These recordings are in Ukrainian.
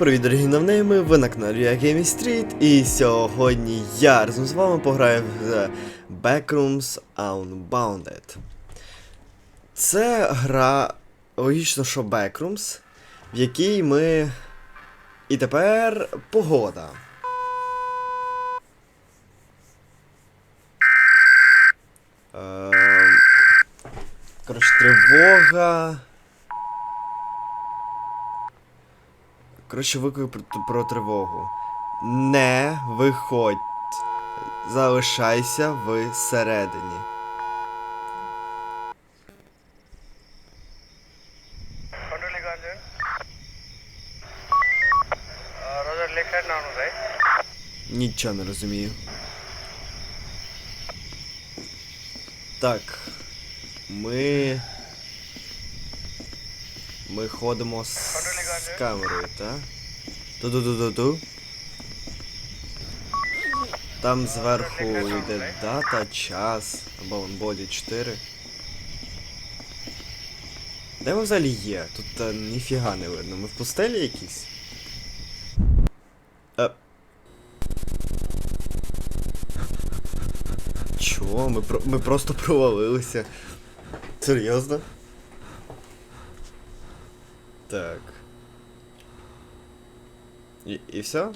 привіт, дорогі новнейми, ви на каналі Gaming Street, і сьогодні я разом з вами пограю в Backrooms Unbounded. Це гра, логічно, що Backrooms, в якій ми. І тепер погода. Ем, Коротше, тривога. Коротше, виклик про, про тривогу. Не виходь. Залишайся всередині. Uh? Нічого не розумію. Так. Ми. Ми ходимо з, з камерою, так? Ту-ду-ду-ду-ду. Там зверху йде дата, час, або боді 4. Де ми взагалі є? Тут е, ніфіга не видно. Ми в пустелі якісь? Е. Чого? Ми, про... ми просто провалилися. Серйозно? Так. І, і все?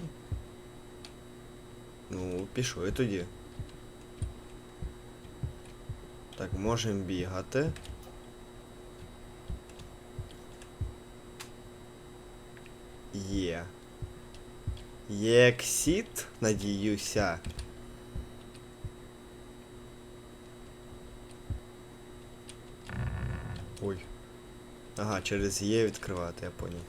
Ну, пішли тоді. Так, можемо бігати. Є. Є ексіт, надіюся. Ой. Ага, через Є відкривати, я понял.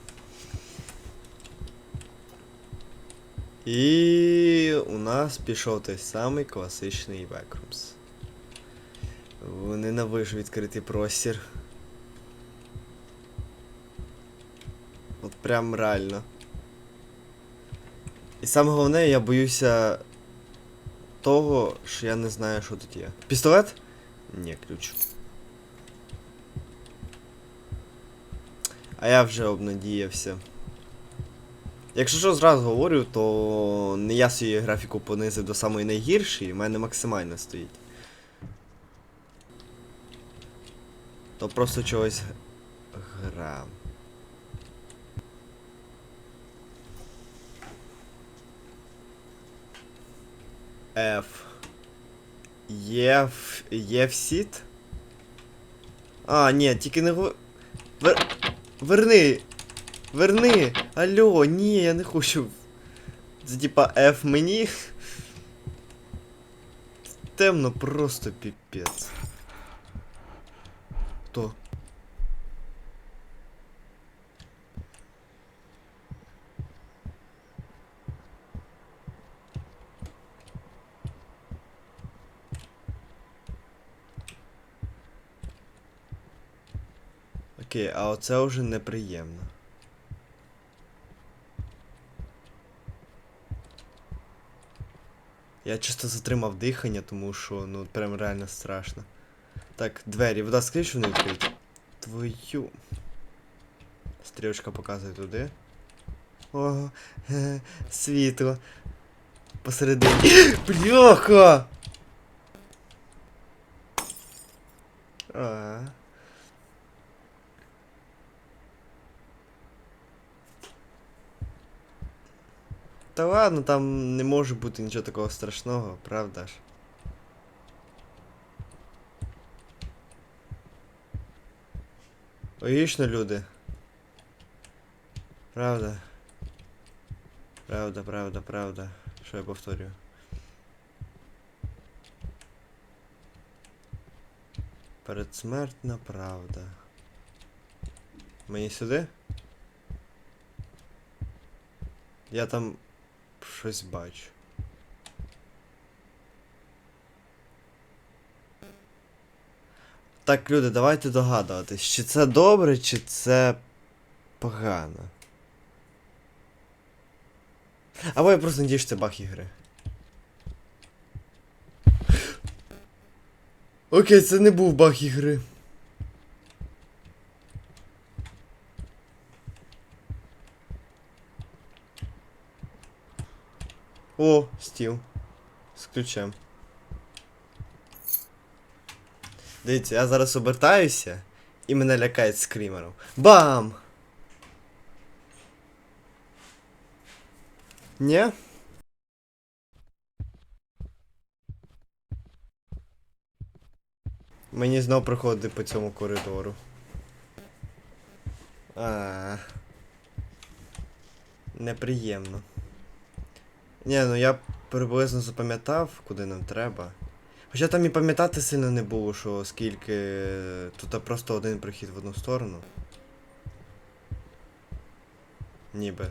І у нас пішов той самий класичний Backrooms. Ненавижу відкритий простір. От прям реально. І саме головне, я боюся того, що я не знаю, що тут є. Пістолет? Ні, ключ. А я вже обнадіявся. Якщо що зразу говорю, то не я свою графіку понизив до самої найгіршої, в мене максимально стоїть. То просто чогось гра. F. Єв... Євсіт? А, ні, тільки не го... Вер... Верни! Верни! Алло, ні, я не хочу. Це типа F мені. Темно просто піпець. Хто? Окей, а оце вже неприємно. Я чисто затримав дихання, тому що ну прям реально страшно. Так, двері, вода скажи, що вони відкриті? Твою. Стрілочка показує туди. О, е, світло. Посередині. Бляха! А. Та ладно, там не може бути нічого такого страшного, правда ж? Логічно, люди. Правда. Правда, правда, правда. Що я повторюю? Передсмертна правда. Мені сюди? Я там щось бачу. Так, люди, давайте догадуватись, чи це добре, чи це погано. Або я просто надію, що це баг ігри. Окей, це не був баг ігри. О, стіл. З ключем. Дивіться, я зараз обертаюся і мене лякають скрімером. Бам! Ні? Мені знов приходити по цьому коридору. А. Неприємно. Ні, ну я приблизно запам'ятав, куди нам треба. Хоча там і пам'ятати сильно не було, що скільки. Тут просто один прохід в одну сторону. Ніби.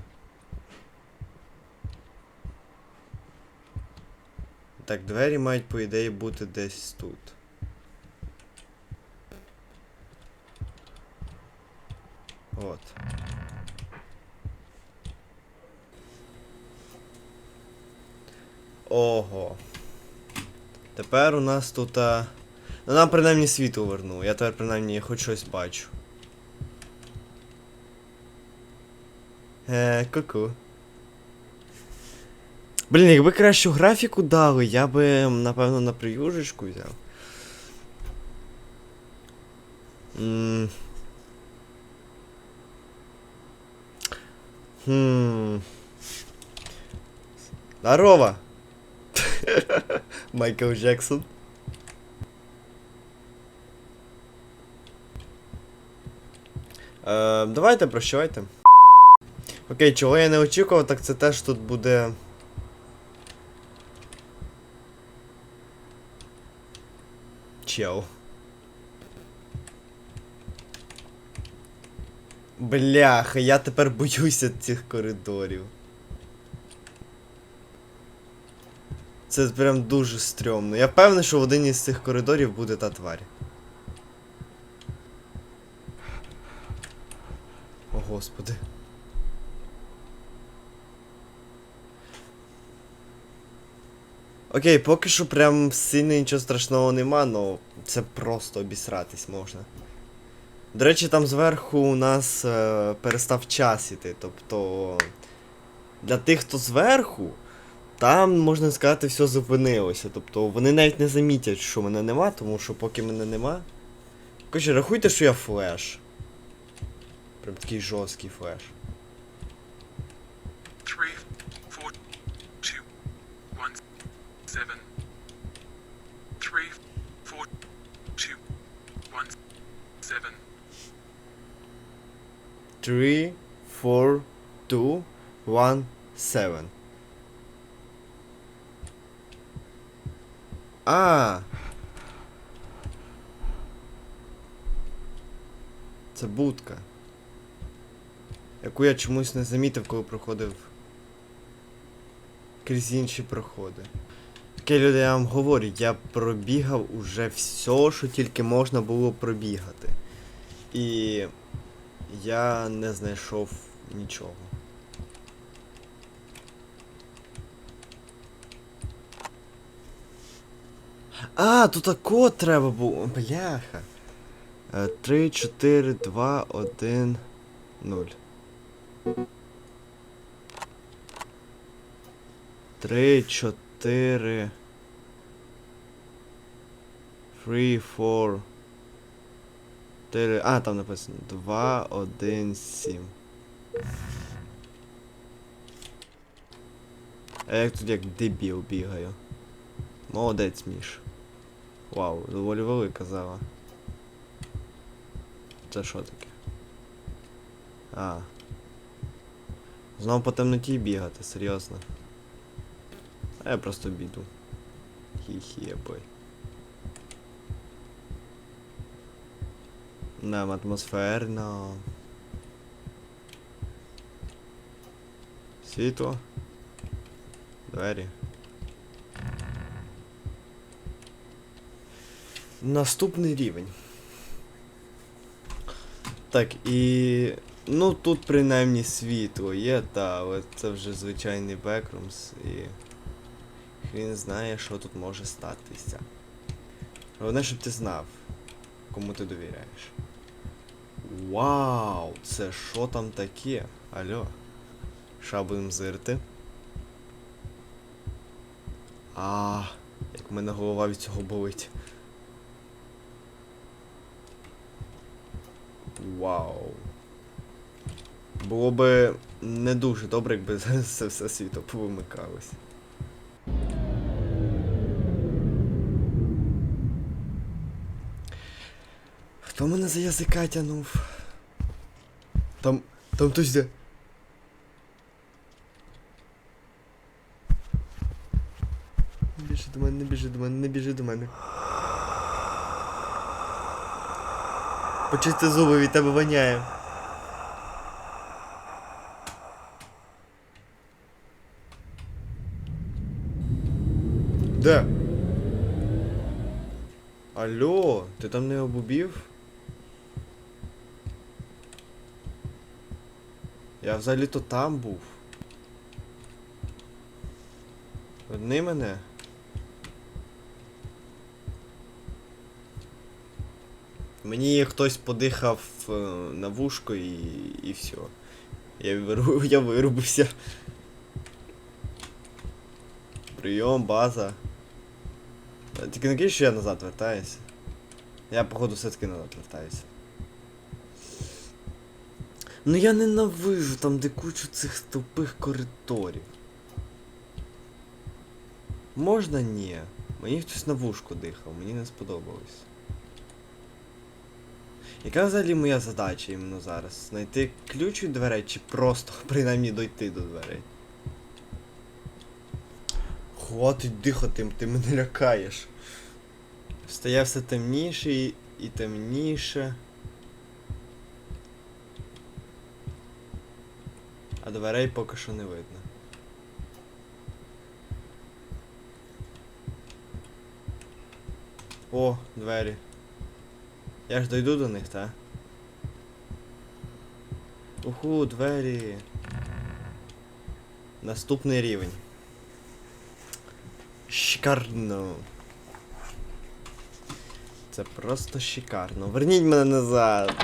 Так, двері мають, по ідеї, бути десь тут. От. Ого. Тепер у нас тут. А... Ну нам принаймні світло вернуло. Я тепер принаймні хоч щось бачу. Е, ку-ку. Блін, якби кращу графіку дали, я би, напевно, на приюжечку взяв. М. Хм. Здорово! Майкл Джексон. Е, давайте прощавайте. Окей, чого я не очікував, так це те, що тут буде. Чел. Бляха, я тепер боюся цих коридорів. Це прям дуже стрьомно. Я впевнений, що в один із цих коридорів буде та тварь. О господи. Окей, поки що прям сильно нічого страшного нема, но це просто обісратись можна. До речі, там зверху у нас е, перестав час іти, тобто. Для тих, хто зверху, там, можна сказати, все зупинилося. Тобто вони навіть не замітять, що мене нема, тому що поки мене нема. Короче, рахуйте, що я флеш. Прям такий жорсткий флеш. Three, four, two, one, seven. Three, four, two, one, seven. 3, 4, 2, 1, 7. А. Це будка. Яку я чомусь не замітив, коли проходив крізь інші проходи. Таке люди, я вам говорю, я пробігав уже все, що тільки можна було пробігати. І я не знайшов нічого. А, тут код треба було. Бляха. 3, 4, 2, 1, 0. 3, 4. 3, 4. 4. А, там написано 2, 1, 7. А як тут як дебіл бігаю. Молодець, Міш. Вау, доволі велика зала. Це що таке? А. Знову по темноті бігати, серйозно. А я просто біду. Хі-хі, бой. Нам атмосферно. Світло. Двері. Наступний рівень. Так, і. Ну тут принаймні світло є, та, але це вже звичайний бекрумс і. Хрін знає, що тут може статися. Головне, щоб ти знав, кому ти довіряєш. Вау! Це що там таке? Алло? Ша будемо зирти. А, як мене голова від цього болить. Вау. Було би не дуже добре, якби це все світло повимикалось. Хто мене за язика тянув? Там. Там хтось де. Біжи до мене, не біжи до мене, не біжи до мене. Почисти зуби від тебе воняє. Де? Алло, ти там не обубів? Я взагалі-то там був. Одни мене. Мені хтось подихав е, на вушко і, і все. Я, виру, я вирубився. Прийом, база. Тільки не кажи, що я назад вертаюся. Я, походу, все-таки назад вертаюся. Ну я ненавижу там, де кучу цих тупих коридорів. Можна ні. Мені хтось на вушку дихав, мені не сподобалось. Яка взагалі моя задача іменно зараз? Знайти ключ від дверей чи просто принаймні дойти до дверей? Хватить дихати, ти мене лякаєш. Стає все темніше і, і темніше. А дверей поки що не видно. О, двері. Я ж дойду до них, та? Уху, двері. Наступний рівень. Шикарно. Це просто шикарно. Верніть мене назад.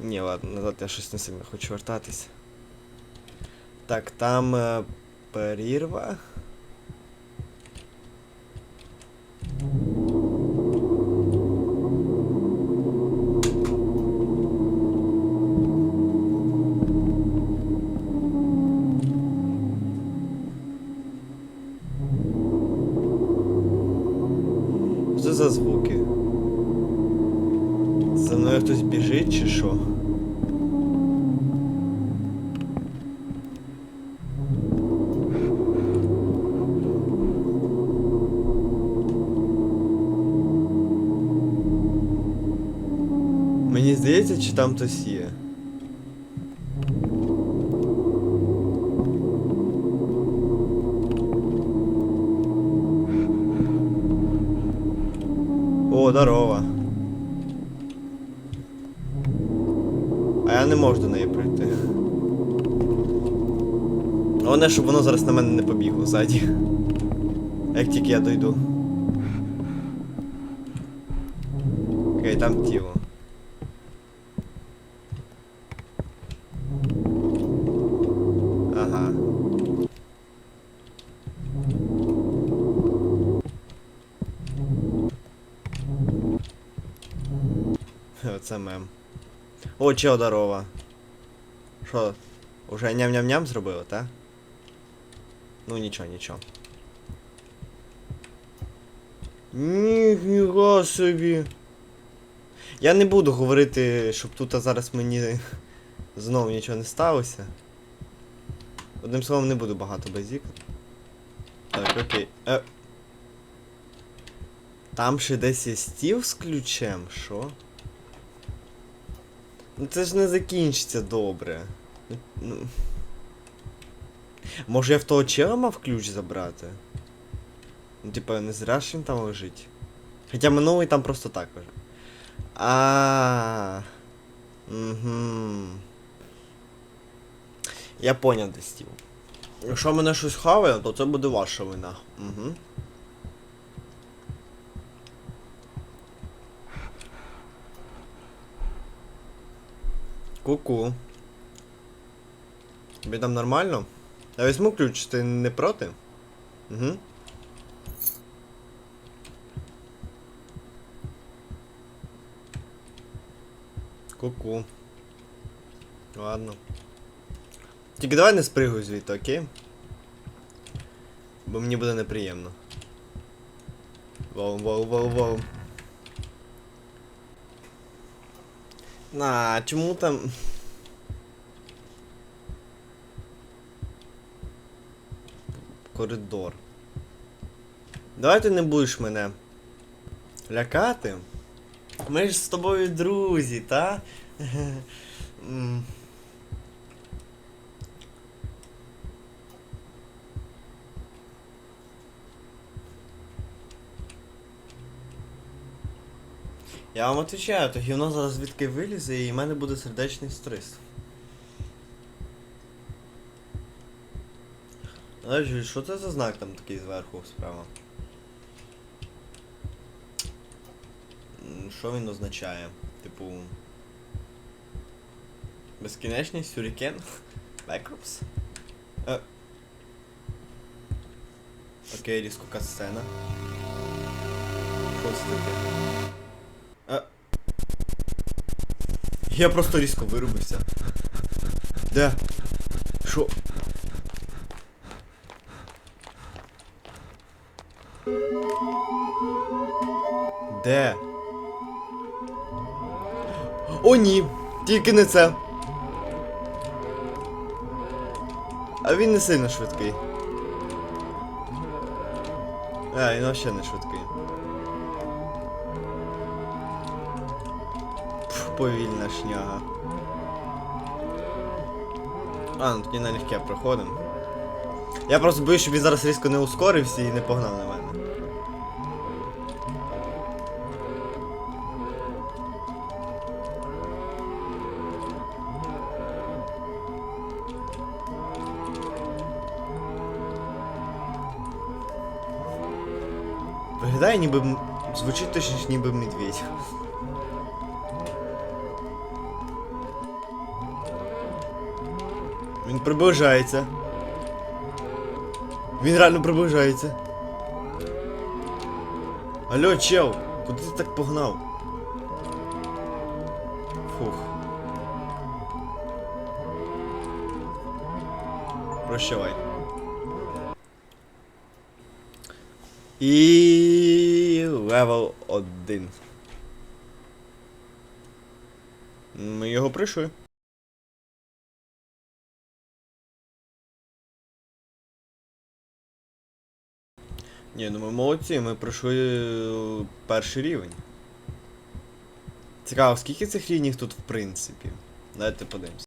Ні, ладно, назад я щось не сильно хочу вертатись. Так, там е, перірва. Що за звуки? За мною хтось біжить чи що? Мені здається, чи там хтось є. О, здорово. А я не можу до неї пройти. Головне, щоб воно зараз на мене не побігло ззаді. Як тільки я дойду. Окей, там тіло. Ага. Оце мем. О, чел, здорово. Що, уже ням-ням-ням зробили, та? Ну нічого, нічого. Ніфіга собі. Я не буду говорити, щоб тут зараз мені знову нічого не сталося. Одним словом, не буду багато базікати. Так, окей. Е. Там ще десь є стіл з ключем, що? Ну це ж не закінчиться добре. Ну, Ну. Може я в того чела мав ключ забрати? Ну, типа, не зря ж він там лежить. Хоча минулий там просто так лежить. А. Угу. Я поняв, де стіл. Якщо мене щось хаває, то це буде ваша вина. Угу. Ку-ку. Тобі там нормально? Я візьму ключ, ти не проти? Угу. Ку-ку. Ладно. Тільки давай не спригуй звідти, окей? Бо мені буде неприємно. Воу, воу, воу, воу. На, чому там. Коридор. Давай ти не будеш мене лякати. Ми ж з тобою друзі, та? Я вам отвечаю, то гівно зараз звідки вилізе і в мене буде сердечний стрес. Знаєш, що це за знак там такий зверху справа? Що він означає? Типу. Безкінечність, сюрікен? Бекрупс? Окей, різко катсцена. Що таке? Я просто різко вирубився. Де? Що? Де? О, ні! Тільки не це. А він не сильно швидкий. А, він вообще не швидкий. Повільна шняга. А, ну тоді налегке проходимо. Я просто боюсь, щоб він зараз різко не ускорився і не погнав на мене. Виглядає ніби. Звучить точніше ніби медведь. Приближається. Він реально приближається. Алло, чел, куди ти так погнав? Фух. Прощавай. І левел 1. Ми його прийшли. Ні, ну ми молодці, ми пройшли е, перший рівень. Цікаво, скільки цих рівнів тут в принципі? Давайте подивимось.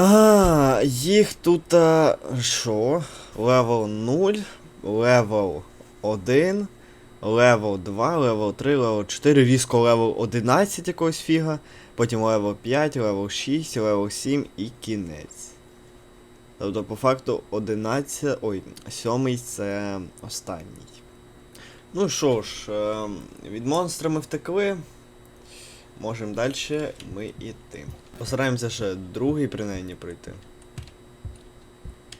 А, їх тут. а, Що? Левел 0, левел 1, левел 2, левел 3, левел 4, різко левел 11 якогось фіга, потім левел 5, левел 6, левел 7 і кінець. Тобто, по факту, 11. Ой, 7 це останній. Ну що ж, е, від монстра ми втекли. Можемо далі ми йти. Постараємося ще другий принаймні пройти.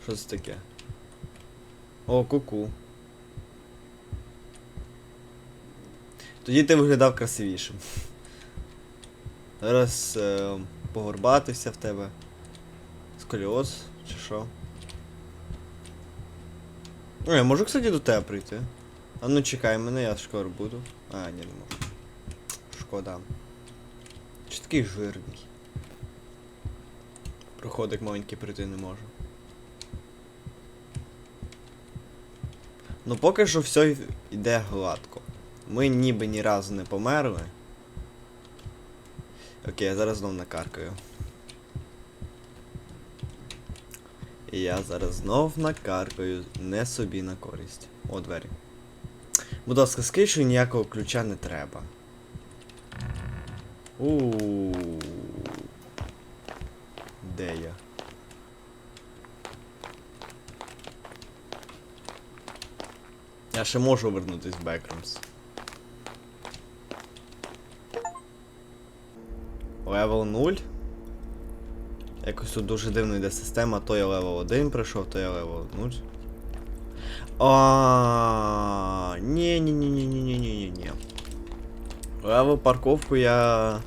Що це таке? О, куку. Тоді ти виглядав красивішим. Зараз е, погорбатися в тебе. Сколіоз, чи що? О, я можу, кстати, до тебе прийти. А ну чекай мене, я скоро буду. А, ні, не можу. Шкода. Чи такий жирний? Проходик маленький прийти не можу. Ну поки що все йде гладко. Ми ніби ні разу не померли. Окей, я зараз знов накаркаю. І я зараз знов накаркаю не собі на користь. О, двері. Будь ласка, що ніякого ключа не треба. у Де я? Я ще можу вернутись в Backrooms. Левел 0. Якось тут дуже дивно йде система, то я левел 1 пройшов, то я левел 0. А, ні ні ні ні ні ні ні ні Левел парковку я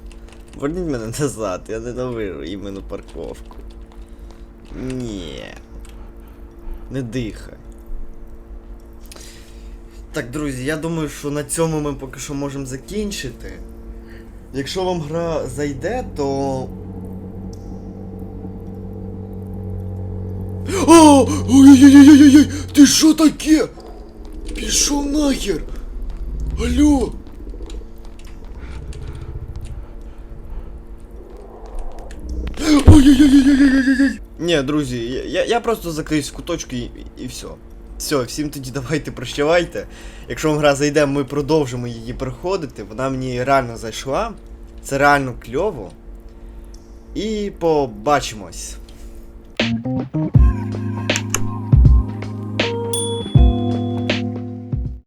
Верніть мене назад, я ненавижу іменно парковку. Ні. Не дихай. Так, друзі, я думаю, що на цьому ми поки що можемо закінчити. Якщо вам гра зайде, то. Ой-ой-ой-ой-ой! Ти що таке? Пішов нахер! Алло! Ой-ой-ой-ой-ой-ой-ой! Ні, друзі, я, я, я просто закриюсь в куточку і, і все. Все, всім тоді давайте прощавайте. Якщо вам гра зайде, ми продовжимо її проходити. Вона мені реально зайшла. Це реально кльово. І побачимось. Thank you.